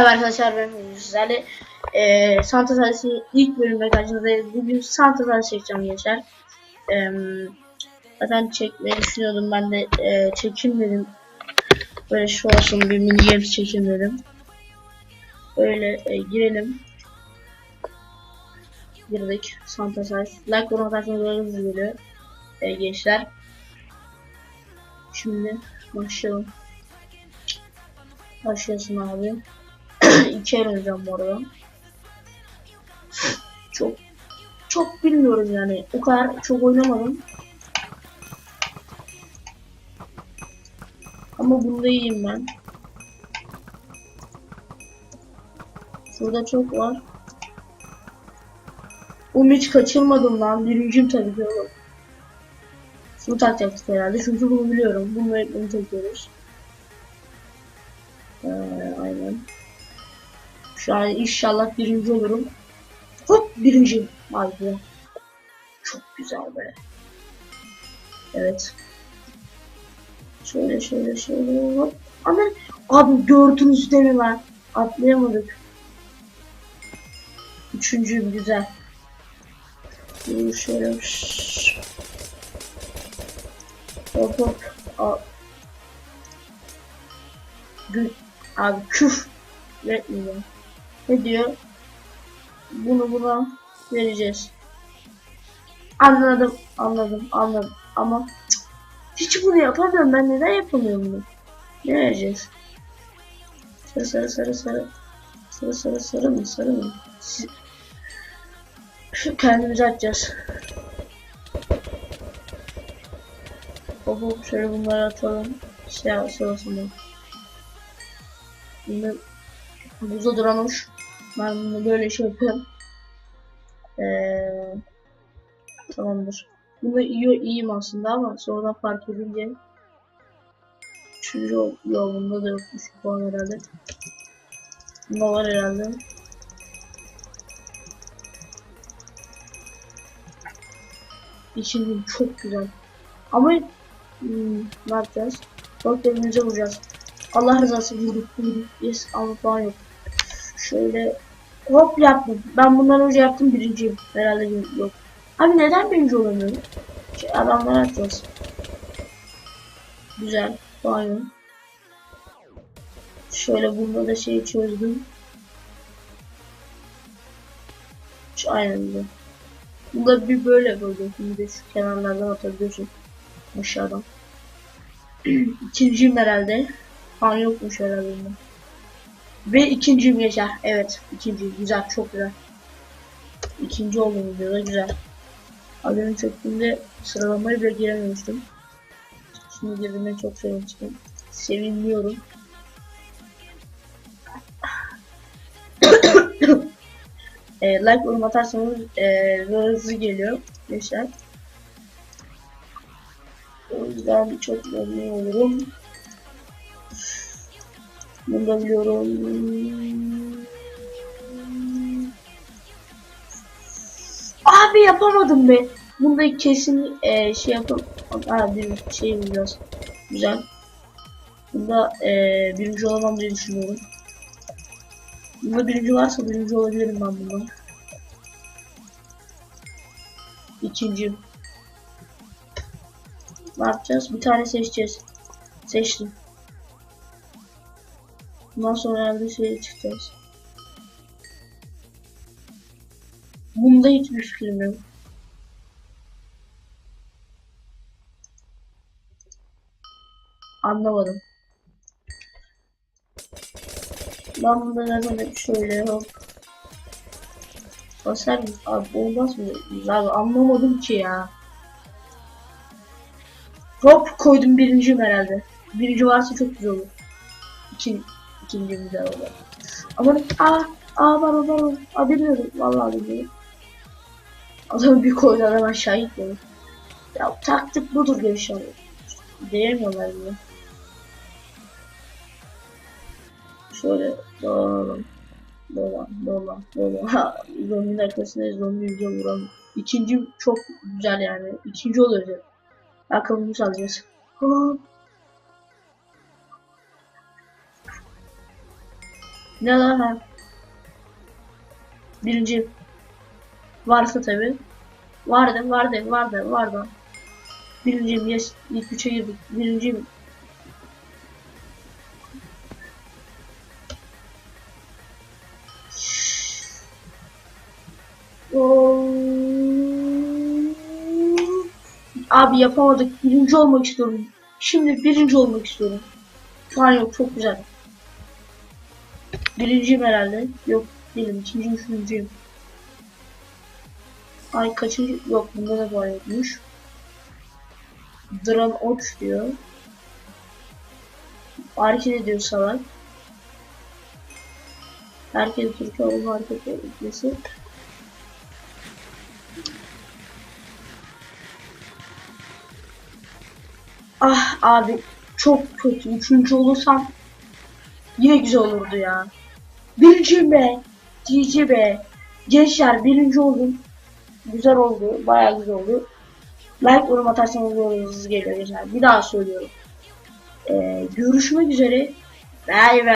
Merhaba arkadaşlar ben sizlerle eee Santa Salisi ilk bölümde karşınızdayız. Bugün Santa Salisi çekeceğim gençler. Eee zaten çekmeyi düşünüyordum ben de eee çekim dedim. Böyle şu olsun bir mini games çekim dedim. Öyle e, girelim. Girdik Santa Salisi. Like bunu atarsanız böyle hızlı geliyor. E, gençler. Şimdi başlayalım. Başlasın abi. İki el oynayacağım bu arada. Çok çok bilmiyorum yani. O kadar çok oynamadım. Ama bunda iyiyim ben. Şurada çok var. Oğlum hiç kaçırmadım lan. Birinciyim tabii ki oğlum. Şunu takacaktık herhalde. Çünkü bunu biliyorum. Bunu bunu takıyoruz. Ee, aynen. Şu an inşallah birinci olurum. Hop birinci. Be. Çok güzel be. Evet. Şöyle şöyle şöyle hop. Ama abi gördünüz değil mi lan? Atlayamadık. Üçüncüyüm güzel. Dur şöyle. şşş. Hop hop. Gü abi küf etmeyeceğim. Ne diyor? Bunu buna vereceğiz. Anladım, anladım, anladım. Ama hiç bunu yapamıyorum. Ben neden yapamıyorum bunu? Ne vereceğiz? Sarı sarı sarı sarı. Sarı sarı sarı mı? Sarı mı? Şu kendimizi atacağız. Hop şöyle bunları atalım. Şey sırasında. Şimdi buzda duranmış. Ben bunu böyle şey yapıyorum. Ee, tamamdır. Bunu iyi iyiyim aslında ama sonradan fark edince Üçüncü yol, yolunda da yokmuş puan herhalde. Bunda var herhalde. İçim çok güzel. Ama hmm, ne yapacağız? Bak birbirimize vuracağız. Allah rızası vurduk vurduk. Yes ama puan yok. Şöyle hop yaptım. Ben bundan önce yaptım birinciyim. Herhalde bir- yok. Abi neden birinci olamıyorum? Şey, adamlar atacağız. Güzel. Yok. Şöyle bunda da şeyi çözdüm. Şu aynen bu. Bunda bir böyle böyle. Şimdi de şu kenarlardan atabiliyorsun. Aşağıdan. İkinciyim herhalde. Puan yokmuş herhalde bunda. Ve ikinciyim geçer. Evet ikinci. Güzel çok güzel. İkinci oldum videoda güzel. Az önce çektiğimde sıralamaya bile girememiştim. Şimdi girdiğime çok sevinçliyim. Sevinmiyorum. e, like yorum atarsanız e, hızlı geliyor. Gençler. O yüzden çok memnun olurum. Bunu da biliyorum. Abi yapamadım be. Bunda kesin e, şey yapıp ha, bir şey biliyoruz. Güzel. Bunda e, birinci olamam diye düşünüyorum. Bunda birinci varsa birinci olabilirim ben bundan. İkinci. Ne yapacağız? Bir tane seçeceğiz. Seçtim. Bundan sonra herhalde şeye çıkacağız. Bunda hiçbir fikrim yok. Anlamadım. Ben bunda neden hep şöyle hop. Basar mı? Abi olmaz mı? Abi anlamadım ki ya. Hop koydum birinciyim herhalde. Birinci varsa çok güzel olur. İkin, ikinci güzel olur. Ama aa aa var var var. Aa bilmiyorum. Vallahi bilmiyorum. Adam bir koydu adam aşağı gitmedi. Ya taktik budur gençler. Diyemiyorlar bile. Şöyle dolanalım. Dolan, dolan, dolan. Ha, zombinin arkasında zombi yüze vuran. İkinci çok güzel yani. İkinci oluyor. Akılımızı alacağız. Hop. Ne lan ha? Birinci. Varsa tabi. Vardı, vardı, vardı, vardı. Birinciyim, yes. İlk üçe girdik. Birinciyim. Abi yapamadık. Birinci olmak istiyorum. Şimdi birinci olmak istiyorum. Şu an yok. Çok güzel. Birinciyim herhalde. Yok değilim. İkinci, üçüncüyüm. Ay kaçıncı? Yok bunda da var yokmuş. Dram Oç diyor. Hareket ediyor salak. Herkes Türkiye olma hareket etmesi. Ah abi çok kötü. Üçüncü olursam yine güzel olurdu ya. Birinci be. GG be. Gençler birinci oldum. Güzel oldu. Bayağı güzel oldu. Like yorum atarsanız yorumlarınız geliyor gençler. Bir daha söylüyorum. Ee, görüşmek üzere. Bye bye.